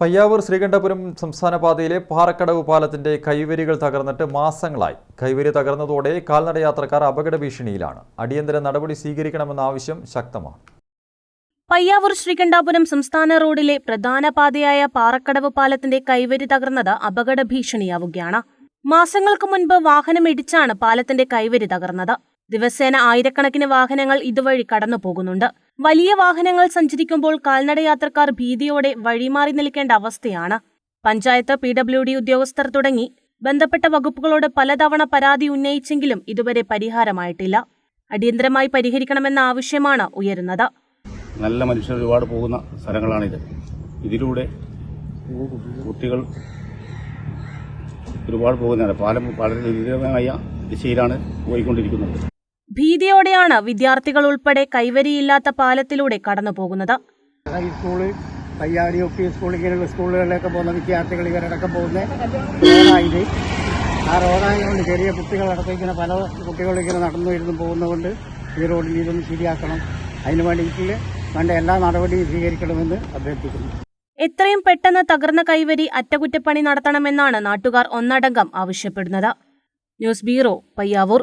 പയ്യാവൂർ ശ്രീകണ്ഠപുരം സംസ്ഥാന പാതയിലെ പാറക്കടവ് പാലത്തിന്റെ കൈവരികൾ തകർന്നിട്ട് മാസങ്ങളായി. കൈവരി തകർന്നതോടെ കാൽനട യാത്രക്കാർ അപകട ഭീഷണിയിലാണ്. അടിയന്തര നടപടി സ്വീകരിക്കണമെന്ന ആവശ്യം ശക്തമാണ്. പയ്യാവൂർ ശ്രീകണ്ഠാപുരം സംസ്ഥാന റോഡിലെ പ്രധാന പാതയായ പാറക്കടവ് പാലത്തിന്റെ കൈവരി തകർന്നത് അപകട ഭീഷണിയാവുകയാണ്. മാസങ്ങൾക്ക് മുൻപ് വാഹനം ഇടിച്ചാണ് പാലത്തിന്റെ കൈവരി തകർന്നത്. ദിവസേന ആയിരക്കണക്കിന് വാഹനങ്ങൾ ഇതുവഴി കടന്നു പോകുന്നുണ്ട് വലിയ വാഹനങ്ങൾ സഞ്ചരിക്കുമ്പോൾ കാൽനടയാത്രക്കാർ ഭീതിയോടെ വഴിമാറി നിൽക്കേണ്ട അവസ്ഥയാണ്. പഞ്ചായത്ത് പി ഡബ്ല്യു ഡി ഉദ്യോഗസ്ഥർ തുടങ്ങി ബന്ധപ്പെട്ട വകുപ്പുകളോട് പലതവണ പരാതി ഉന്നയിച്ചെങ്കിലും ഇതുവരെ പരിഹാരമായിട്ടില്ല. അടിയന്തരമായി പരിഹരിക്കണമെന്ന ആവശ്യമാണ് ഉയരുന്നത്. നല്ല മനുഷ്യർ ഒരുപാട് പോകുന്ന സ്ഥലങ്ങളാണിത്. ഇതിലൂടെ കുട്ടികൾ ഒരുപാട് പോകുന്നതാണ്. പാലം വളരെ ദുരിതമായ ദിശയിലാണ് പോയിക്കൊണ്ടിരിക്കുന്നത്. ഭീതിയോടെയാണ് വിദ്യാർത്ഥികൾ ഉൾപ്പെടെ കൈവരിയില്ലാത്ത പാലത്തിലൂടെ കടന്നു പോകുന്നത് high school Payyadi U P school ഇങ്ങനെയുള്ള സ്കൂളുകളിലൊക്കെ പോകുന്ന വിദ്യാർത്ഥികൾ ഇവരടക്കം പോകുന്ന. റോഡായത്. ആ റോഡായതുകൊണ്ട് ചെറിയ കുട്ടികളടക്കം ഇങ്ങനെ പല കുട്ടികളും ഇങ്ങനെ നടന്നു ഇരുന്ന് പോകുന്നതുകൊണ്ട് ഈ റോഡിൽ ഇതൊന്ന് ശരിയാക്കണം. അതിന് വേണ്ടിയിട്ട് വേണ്ട എല്ലാ നടപടിയും സ്വീകരിക്കണമെന്ന് അഭ്യർത്ഥിക്കുന്നു. എത്രയും പെട്ടെന്ന് തകർന്ന കൈവരി അറ്റകുറ്റപ്പണി നടത്തണമെന്നാണ് നാട്ടുകാർ ഒന്നടങ്കം ആവശ്യപ്പെടുന്നത്. News bureau Payyavoor.